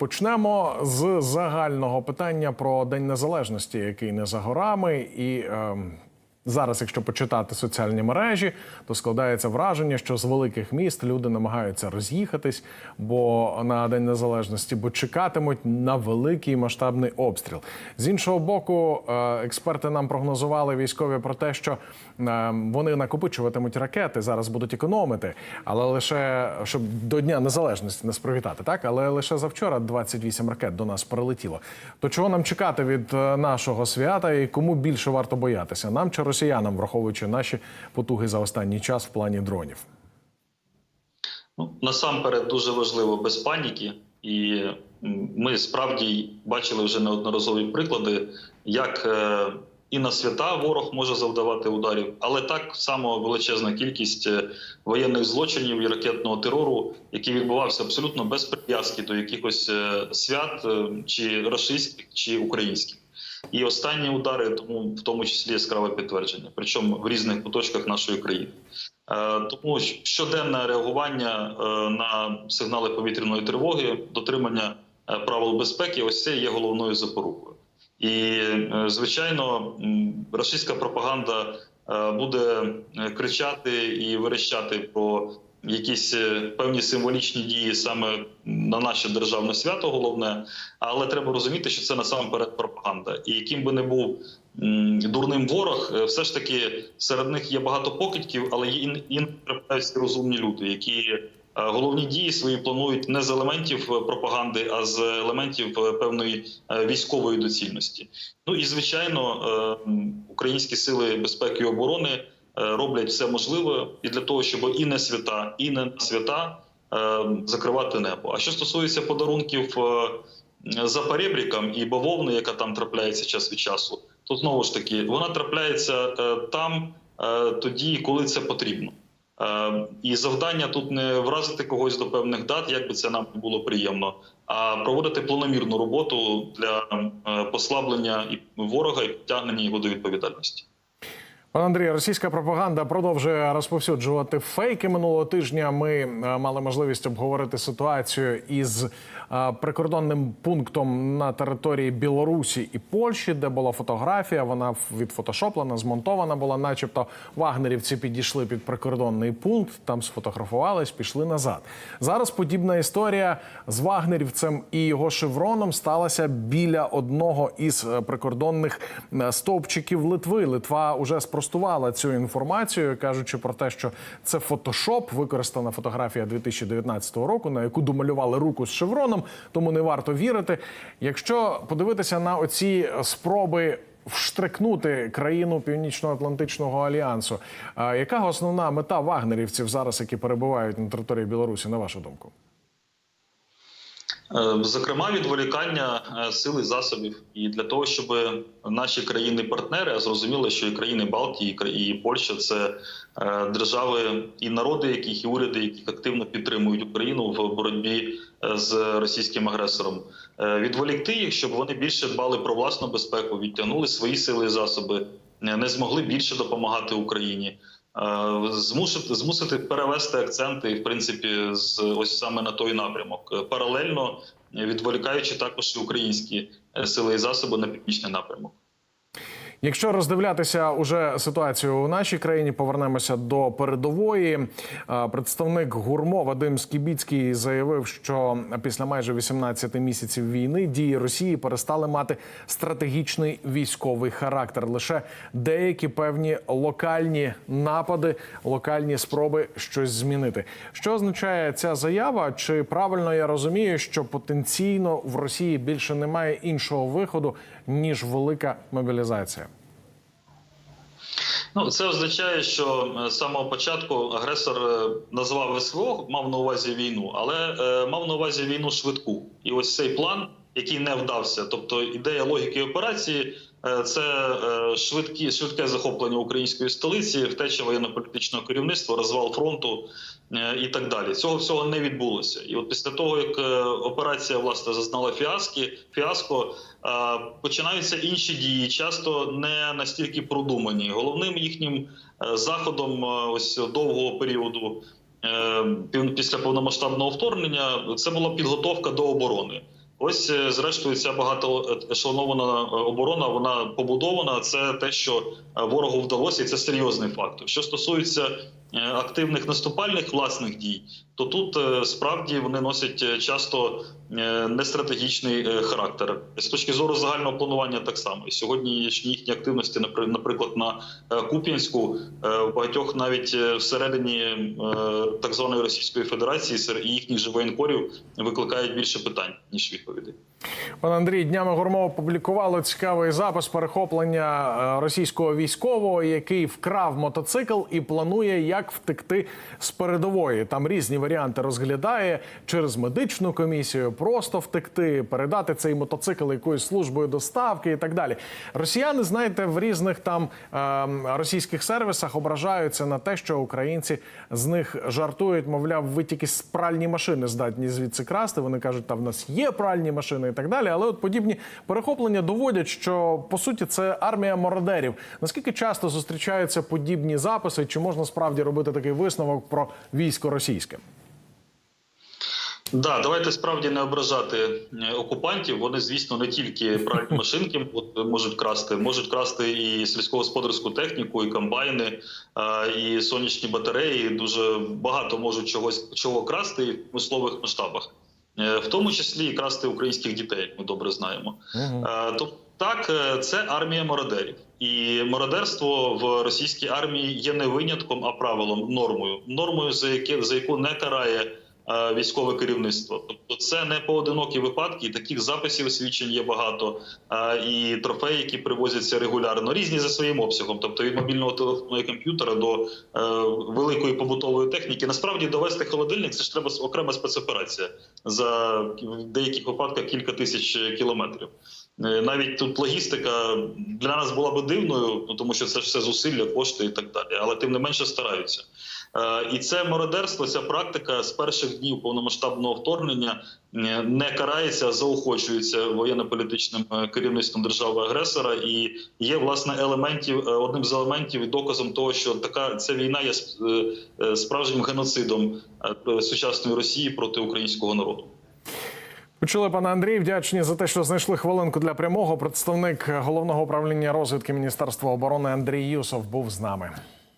Почнемо з загального питання про День Незалежності, який не за горами, і е, зараз, якщо почитати соціальні мережі, то складається враження, що з великих міст люди намагаються роз'їхатись, бо на День Незалежності, бо чекатимуть на великий масштабний обстріл. З іншого боку, е, експерти нам прогнозували військові про те, що е, вони накопичуватимуть ракети, зараз будуть економити, але лише щоб до Дня Незалежності нас привітати, так але лише завчора 28 ракет до нас прилетіло. То чого нам чекати від е, нашого свята і кому більше варто боятися? Нам чи росіянам, враховуючи наші потуги за останній час в плані дронів? Ну, насамперед дуже важливо без паніки, і ми справді бачили вже неодноразові приклади, як е, і на свята ворог може завдавати ударів, але так само величезна кількість е, воєнних злочинів і ракетного терору, який відбувався абсолютно без прив'язки до якихось е, свят, чи рашистських, чи українських. І останні удари, тому в тому числі яскраве підтвердження, причому в різних куточках нашої країни. Е, Тому щоденне реагування е, на сигнали повітряної тривоги, дотримання е, правил безпеки, ось це є головною запорукою. І звичайно, російська пропаганда буде кричати і верещати про якісь е, певні символічні дії саме на наше державне свято, головне. Але треба розуміти, що це насамперед пропаганда. І яким би не був дурним ворог, е, все ж таки серед них є багато покидьків, але є і трапляються розумні люди, які е, головні дії свої планують не з елементів пропаганди, а з елементів певної військової доцільності. Ну і звичайно, українські сили безпеки і оборони роблять все можливе і для того, щоб і не свята, і не на свята е, закривати небо. А що стосується подарунків е, за перебріком і бавовни, яка там трапляється час від часу, то знову ж таки вона трапляється е, там е, тоді, коли це потрібно. Е, І завдання тут не вразити когось до певних дат, як би це нам було приємно, а проводити планомірну роботу для е, послаблення ворога і притягнення його до відповідальності. Пане Андрій, російська пропаганда продовжує розповсюджувати фейки. Минулого тижня ми е, мали можливість обговорити ситуацію із е, прикордонним пунктом на території Білорусі і Польщі, де була фотографія. Вона відфотошоплена, змонтована була, начебто вагнерівці підійшли під прикордонний пункт, там сфотографувались, пішли назад. Зараз подібна історія з вагнерівцем і його шевроном сталася біля одного із е, прикордонних стовпчиків Литви. Литва уже спростувала цю інформацію, кажучи про те, що це фотошоп, використана фотографія 2019 року, на яку домалювали руку з шевроном, тому не варто вірити. Якщо подивитися на оці спроби. Вштрикнути країну Північно-Атлантичного альянсу. А яка основна мета вагнерівців зараз, які перебувають на території Білорусі, на вашу думку? Е, Зокрема, відволікання е, сил і засобів, і для того, щоб наші країни-партнери зрозуміли, що і країни Балтії, і Польща це е, держави і народи, яких і уряди, які активно підтримують Україну в боротьбі з російським агресором, відволікти їх, щоб вони більше дбали про власну безпеку, відтягнули свої сили і засоби, не змогли більше допомагати Україні. Е, Змусити змусити перевести акценти, в принципі, з ось саме на той напрямок, Е, паралельно відволікаючи також і українські е, сили і засоби на північний напрямок. Якщо роздивлятися уже ситуацію у нашій країні, повернемося до передової. Е, Представник гурмо Вадим Скібіцький заявив, що після майже 18 місяців війни дії Росії перестали мати стратегічний військовий характер. Лише деякі певні локальні напади, локальні спроби щось змінити. Що означає ця заява? Чи правильно я розумію, що потенційно в Росії більше немає іншого виходу ніж велика мобілізація? Ну, це означає, що е, з самого початку агресор е, назвав СВО, мав на увазі війну, але е, мав на увазі війну швидку. І ось цей план, який не вдався, тобто ідея логіки операції, е, це е, швидкі, швидке захоплення української столиці, втеча воєнно-політичного керівництва, розвал фронту е, і так далі. Цього всього не відбулося. І от після того, як операція власне зазнала фіаски, фіаско, починаються інші дії, часто не настільки продумані. Головним їхнім заходом ось довгого періоду після повномасштабного вторгнення це була підготовка до оборони. Ось, е, зрештою, ця багатоешелонована е, оборона вона побудована. Це те, що е, ворогу вдалося, і це серйозний факт. Що стосується е, активних наступальних власних дій, то тут е, справді вони носять е, часто е, нестратегічний е, характер. З точки зору загального планування, так само і сьогодні їхні активності, напри- наприклад, на е, Куп'янську, е, багатьох навіть е, всередині е, так званої Російської Федерації серед їхніх же воєнкорів викликають більше питань ніж відповідей. Пане Андрій, днями Гурмо опублікувало цікавий запис перехоплення е, російського військового, який вкрав мотоцикл і планує, як втекти з передової. Там різні варіанти розглядає через медичну комісію, просто втекти, передати цей мотоцикл якоюсь службою доставки і так далі. Росіяни, знаєте, в різних там е, російських сервісах ображаються на те, що українці з них жартують, мовляв, ви тільки з пральні машини здатні звідси красти. Вони кажуть, та в нас є пральні машини і так далі. Але от подібні перехоплення доводять, що по суті це армія мародерів. Наскільки часто зустрічаються подібні записи? Чи можна справді робити такий висновок про військо російське? Да, давайте справді не ображати е, окупантів. Вони, звісно, не тільки пральні машинки можуть красти, можуть красти і сільськогосподарську техніку, і комбайни, і сонячні батареї. Дуже багато можуть чогось чого красти в промислових масштабах, в тому числі і красти українських дітей, як ми добре знаємо. Е, Тобто, так, е, це армія мародерів, і мародерство в російській армії є не винятком, а правилом, нормою, нормою, за яке за яку не карає е, військове керівництво. Тобто, це не поодинокі випадки. і Таких записів свідчень є багато, е, і трофеї, які привозяться регулярно, різні за своїм обсягом, тобто від мобільного телефону і комп'ютера до е, великої побутової техніки. Насправді довести холодильник це ж треба окрема спецоперація за в деяких випадках кілька тисяч кілометрів. Е, Навіть тут логістика для нас була би дивною, ну, тому що це ж все зусилля, кошти і так далі. Але тим не менше стараються. Е, І це мародерство, ця практика з перших днів повномасштабного вторгнення е, не карається, а заохочується воєнно-політичним керівництвом держави-агресора, і є власне елементів одним з елементів і доказом того, що така ця війна є сп- справжнім геноцидом сучасної Росії проти українського народу. Почули пане Андрій, вдячні за те, що знайшли хвилинку для прямого. Представник головного управління розвідки Міністерства оборони Андрій Юсов був з нами.